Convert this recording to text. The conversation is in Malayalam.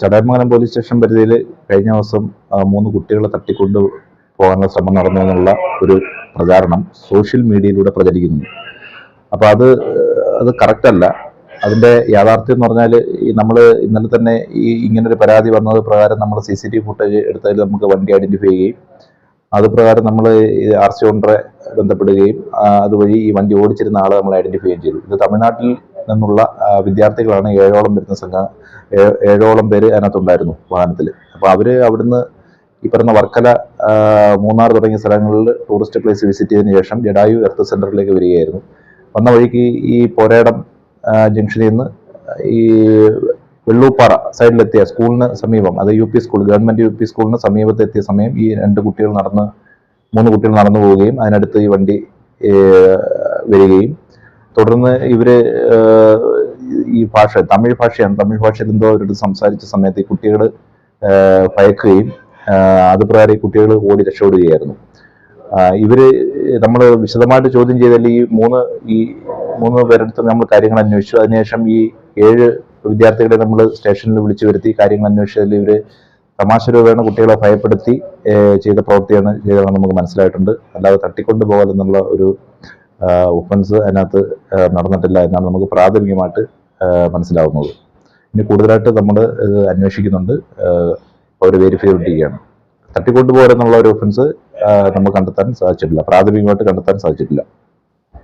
ചടയമംഗലം പോലീസ് സ്റ്റേഷൻ പരിധിയിൽ കഴിഞ്ഞ ദിവസം മൂന്ന് കുട്ടികളെ തട്ടിക്കൊണ്ട് പോകാനുള്ള ശ്രമം നടന്നു എന്നുള്ള ഒരു പ്രചാരണം സോഷ്യൽ മീഡിയയിലൂടെ പ്രചരിക്കുന്നു അപ്പോൾ അത് അത് കറക്റ്റ് അല്ല. അതിന്റെ യാഥാർത്ഥ്യം എന്ന് പറഞ്ഞാൽ നമ്മൾ ഇന്നലെ തന്നെ ഈ ഇങ്ങനൊരു പരാതി വന്നത് പ്രകാരം നമ്മൾ സി സി ടി ഫുട്ടേജ് എടുത്തതിൽ നമുക്ക് വണ്ടി ഐഡന്റിഫൈ ചെയ്യുകയും അത് പ്രകാരം നമ്മൾ ആർ സി ഓണറെ ബന്ധപ്പെടുകയും അതുവഴി ഈ വണ്ടി ഓടിച്ചിരുന്ന ആളെ നമ്മൾ ചെയ്യുകയും ചെയ്തു. ഇത് തമിഴ്നാട്ടിൽ നിന്നുള്ള വിദ്യാർത്ഥികളാണ് ഏഴോളം വരുന്ന സംഘം ഏഴോളം പേര് അതിനകത്തുണ്ടായിരുന്നു വാഹനത്തിൽ അപ്പോൾ അവർ അവിടുന്ന് ഈ പറയുന്ന വർക്കല മൂന്നാർ തുടങ്ങിയ സ്ഥലങ്ങളിൽ ടൂറിസ്റ്റ് പ്ലേസ് വിസിറ്റ് ചെയ്തതിനു ശേഷം ജഡായു എർത്ത് സെന്ററിലേക്ക് വരികയായിരുന്നു. വന്ന വഴിക്ക് ഈ പോരാടം ജംഗ്ഷനിൽ നിന്ന് ഈ വെള്ളൂപ്പാറ സൈഡിലെത്തിയ സ്കൂളിന് സമീപം അത് U P school government U P സ്കൂളിന് സമീപത്ത് എത്തിയ സമയം ഈ രണ്ട് കുട്ടികൾ നടന്ന് മൂന്ന് കുട്ടികൾ നടന്നു പോവുകയും അതിനടുത്ത് ഈ വണ്ടി വരികയും തുടർന്ന് ഇവർ ഈ ഭാഷ തമിഴ് ഭാഷയാണ്. തമിഴ് ഭാഷയിൽ എന്തോ അവരോട് സംസാരിച്ച സമയത്ത് ഈ കുട്ടികൾ ഭയക്കുകയും അത് പ്രകാരം ഈ കുട്ടികൾ ഓടി രക്ഷപ്പെടുകയായിരുന്നു. ഇവർ നമ്മൾ വിശദമായിട്ട് ചോദ്യം ചെയ്താൽ ഈ മൂന്ന് ഈ മൂന്ന് പേരെടുത്ത് നമ്മൾ കാര്യങ്ങൾ അന്വേഷിച്ചു. അതിനുശേഷം ഈ ഏഴ് വിദ്യാർത്ഥികളെ നമ്മൾ സ്റ്റേഷനിൽ വിളിച്ചു വരുത്തി കാര്യങ്ങൾ അന്വേഷിച്ചതിൽ ഇവർ തമാശ രൂപേണ കുട്ടികളെ ഭയപ്പെടുത്തി ചെയ്ത പ്രവൃത്തിയാണ് ചെയ്തതെന്ന് നമുക്ക് മനസ്സിലായിട്ടുണ്ട്. അല്ലാതെ തട്ടിക്കൊണ്ടു പോകൽ എന്നുള്ള ഒരു ഒഫൻസ് അതിനകത്ത് നടന്നിട്ടില്ല എന്നാണ് നമുക്ക് പ്രാഥമികമായിട്ട് മനസ്സിലാവുന്നത്. ഇനി കൂടുതലായിട്ട് നമ്മൾ ഇത് അന്വേഷിക്കുന്നുണ്ട്. അവർ വെരിഫൈ ചെയ്യുകയാണ് തട്ടിക്കൊണ്ടുപോകലെന്നുള്ള ഒരു ഒഫൻസ് നമുക്ക് കണ്ടെത്താൻ സാധിച്ചിട്ടില്ല. പ്രാഥമികമായിട്ട് കണ്ടെത്താൻ സാധിച്ചിട്ടില്ല.